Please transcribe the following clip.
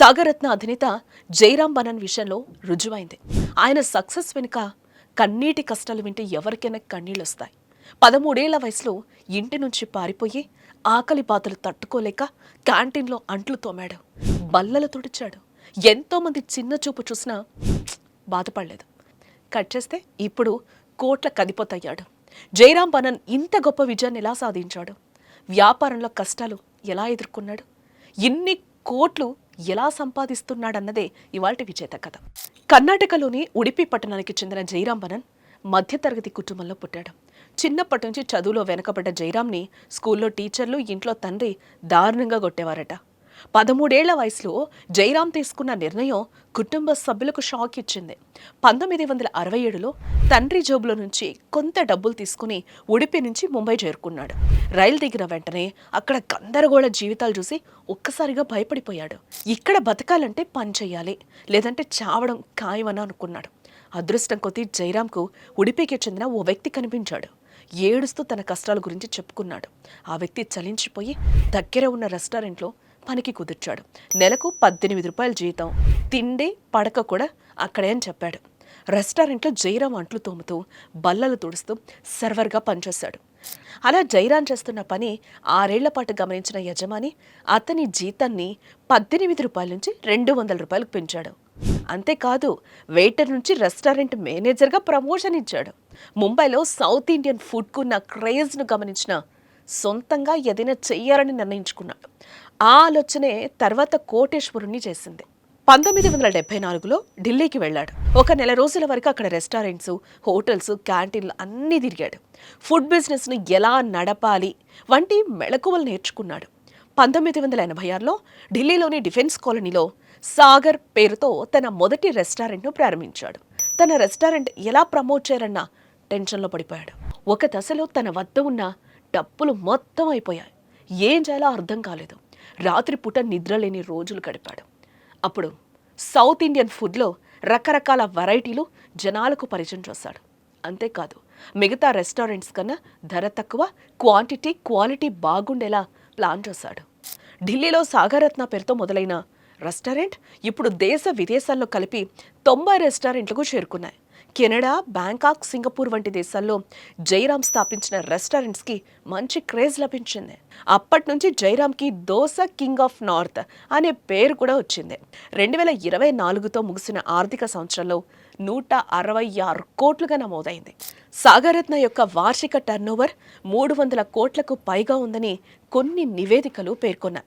సాగరత్న అధినేత జయరాం బనన్ విషయంలో రుజువైంది. ఆయన సక్సెస్ వెనుక కన్నీటి కష్టాలు వింటే ఎవరికైనా కన్నీళ్ళు వస్తాయి పదమూడేళ్ళ వయసులో ఇంటి నుంచి పారిపోయి ఆకలి బాధలు తట్టుకోలేక క్యాంటీన్లో అంట్లు తోమాడు. బల్లలు తుడిచాడు. ఎంతోమంది చిన్న చూపు చూసినా బాధపడలేదు. కట్ చేస్తే ఇప్పుడు కోట్ల కదిపోతయ్యాడు. జయరాం బనన్ ఇంత గొప్ప విజయాన్ని ఎలా సాధించాడు? వ్యాపారంలో కష్టాలు ఎలా ఎదుర్కొన్నాడు? ఇన్ని కోట్లు ఎలా సంపాదిస్తున్నాడన్నదే ఇవాల్టి విజేత కథ. కర్ణాటకలోని ఉడిపి పట్టణానికి చెందిన జయరాం బనన్ మధ్యతరగతి కుటుంబంలో పుట్టాడు. చిన్నప్పటి నుంచి చదువులో వెనకబడ్డ జయరాంని స్కూల్లో టీచర్లు ఇంట్లో తండ్రి దారుణంగా కొట్టేవారట. పదమూడేళ్ళ వయసులో జయరాం తీసుకున్న నిర్ణయం కుటుంబ సభ్యులకు షాక్ ఇచ్చింది. పంతొమ్మిది వందల అరవై ఏడులో తండ్రి జోబులో నుంచి కొంత డబ్బులు తీసుకుని ఉడిపి నుంచి ముంబై చేరుకున్నాడు. రైలు దిగిన వెంటనే అక్కడ గందరగోళ జీవితాలు చూసి ఒక్కసారిగా భయపడిపోయాడు. ఇక్కడ బతకాలంటే పని చేయాలి లేదంటే చావడం ఖాయమని అనుకున్నాడు. అదృష్టం కొద్దీ జయరాంకు ఉడిపికి చెందిన ఓ వ్యక్తి కనిపించాడు. ఏడుస్తూ తన కష్టాల గురించి చెప్పుకున్నాడు. ఆ వ్యక్తి చలించిపోయి దగ్గర ఉన్న రెస్టారెంట్లో పనికి కుదిర్చాడు. నెలకు పద్దెనిమిది రూపాయల జీతం. తిండి పడక కూడా అక్కడే అని చెప్పాడు. రెస్టారెంట్లో జైరాం అంట్లు తోముతూ బల్లలు తుడుస్తూ సర్వర్గా పనిచేశాడు. అలా జైరాం చేస్తున్న పని ఆరేళ్ళ పాటు గమనించిన యజమాని అతని జీతాన్ని పద్దెనిమిది రూపాయల నుంచి రెండు వందల రూపాయలకు పెంచాడు. అంతేకాదు వెయిటర్ నుంచి రెస్టారెంట్ మేనేజర్గా ప్రమోషన్ ఇచ్చాడు. ముంబైలో సౌత్ ఇండియన్ ఫుడ్కు ఉన్న క్రేజ్ను గమనించిన సొంతంగా ఏదైనా చెయ్యాలని నిర్ణయించుకున్నాడు. ఆ ఆలోచనే తర్వాత కోటేశ్వరుణ్ణి చేసింది. పంతొమ్మిది వందల డెబ్బై నాలుగులో ఢిల్లీకి వెళ్ళాడు. ఒక నెల రోజుల వరకు అక్కడ రెస్టారెంట్స్ హోటల్స్ క్యాంటీన్లు అన్నీ తిరిగాడు. ఫుడ్ బిజినెస్ను ఎలా నడపాలి వంటి మెళకువలు నేర్చుకున్నాడు. పంతొమ్మిది వందల ఎనభై ఆరులో ఢిల్లీలోని డిఫెన్స్ కాలనీలో సాగర్ పేరుతో తన మొదటి రెస్టారెంట్ను ప్రారంభించాడు. తన రెస్టారెంట్ ఎలా ప్రమోట్ చేయాలన్న టెన్షన్లో పడిపోయాడు. ఒక దశలో తన వద్ద ఉన్న డబ్బులు మొత్తం అయిపోయాయి. ఏం చేయాలో అర్థం కాలేదు. రాత్రిపూట నిద్రలేని రోజులు గడిపాడు. అప్పుడు సౌత్ ఇండియన్ ఫుడ్లో రకరకాల వెరైటీలు జనాలకు పరిచయం చేశాడు. అంతేకాదు మిగతా రెస్టారెంట్స్ కన్నా ధర తక్కువ క్వాంటిటీ క్వాలిటీ బాగుండేలా ప్లాన్ చేశాడు. ఢిల్లీలో సాగరత్న పేరుతో మొదలైన రెస్టారెంట్ ఇప్పుడు దేశ విదేశాల్లో కలిపి తొంభై రెస్టారెంట్లకు చేరుకున్నాయి. కెనడా బ్యాంకాక్ సింగపూర్ వంటి దేశాల్లో జైరామ్ స్థాపించిన రెస్టారెంట్స్కి మంచి క్రేజ్ లభించింది. అప్పటి నుంచి జైరామ్కి దోస కింగ్ ఆఫ్ నార్త్ అనే పేరు కూడా వచ్చింది. రెండు వేల ఇరవై నాలుగుతో ముగిసిన ఆర్థిక సంవత్సరంలో నూట అరవై ఆరు కోట్లుగా నమోదైంది. సాగరత్న యొక్క వార్షిక టర్నోవర్ మూడు వందల కోట్లకు పైగా ఉందని కొన్ని నివేదికలు పేర్కొన్నాయి.